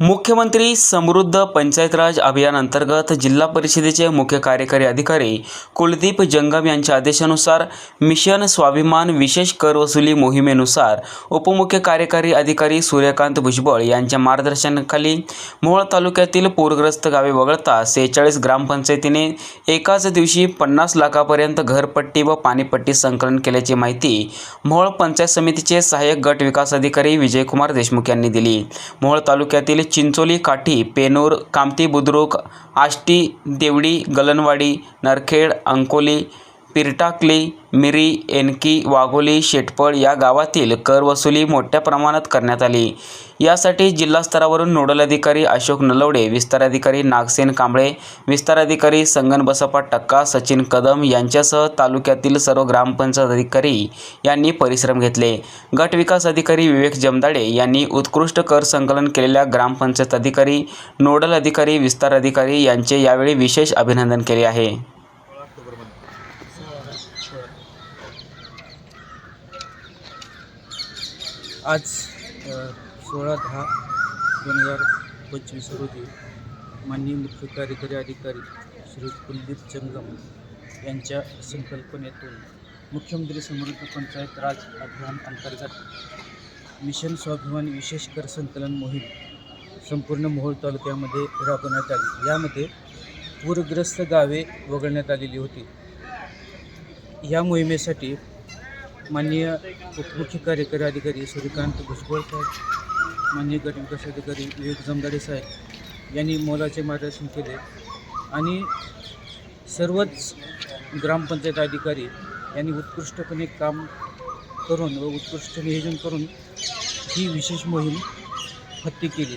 मुख्यमंत्री समृद्ध पंचायत राज अभियान अंतर्गत जिल्हा परिषदेचे मुख्य कार्यकारी अधिकारी कुलदीप जंगम यांच्या आदेशानुसार मिशन स्वाभिमान विशेष कर वसुली मोहिमेनुसार उपमुख्य कार्यकारी अधिकारी सूर्यकांत भुजबळ यांच्या मार्गदर्शनाखाली मोहोळ तालुक्यातील पूरग्रस्त गावे वगळता सेहेचाळीस ग्रामपंचायतीने एकाच दिवशी पन्नास लाखापर्यंत घरपट्टी व पाणीपट्टी संकलन केल्याची माहिती मोहोळ पंचायत समितीचे सहाय्यक गट विकास अधिकारी विजयकुमार देशमुख यांनी दिली. मोहोळ तालुक्यातील चिंचोली काठी पेनूर कामती बुद्रुक आष्टी देवडी गलनवाडी नरखेड अंकोली पिरटाकली मिरी एनकी वाघोली शेटपळ या गावातील कर वसुली मोठ्या प्रमाणात करण्यात आली. यासाठी जिल्हास्तरावरून नोडल अधिकारी अशोक नलवडे विस्ताराधिकारी नागसेन कांबळे विस्ताराधिकारी संगन बसप्पा टक्का सचिन कदम यांच्यासह तालुक्यातील सर्व ग्रामपंचायत अधिकारी यांनी परिश्रम घेतले. गट विकास अधिकारी विवेक जमदाडे यांनी उत्कृष्ट कर संकलन केलेल्या ग्रामपंचायत अधिकारी नोडल अधिकारी विस्तार अधिकारी यांचे यावेळी विशेष अभिनंदन केले आहे. आज सोळा दहा दोन हजार पंचवीस रोजी माननीय मुख्य कार्यकारी अधिकारी श्री कुलदीप जंगम यांच्या संकल्पनेतून मुख्यमंत्री समृद्ध पंचायत राज अभियान अंतर्गत मिशन स्वाभिमान विशेष कर संकलन मोहीम संपूर्ण मोहोळ तालुक्यामध्ये राबवण्यात आली. यामध्ये पूरग्रस्त गावे वगळण्यात आलेली होती. या मोहिमेसाठी माननीय उपमुख्य कार्यकारी अधिकारी सूर्यकांत भुजबळ साहेब माननीय गट विकास अधिकारी विवेक जमदाडे साहेब यांनी मोलाचे मार्गदर्शन केले आणि सर्वच ग्रामपंचायत अधिकारी यांनी उत्कृष्टपणे काम करून व उत्कृष्ट नियोजन करून ही विशेष मोहीम हत्ती केली.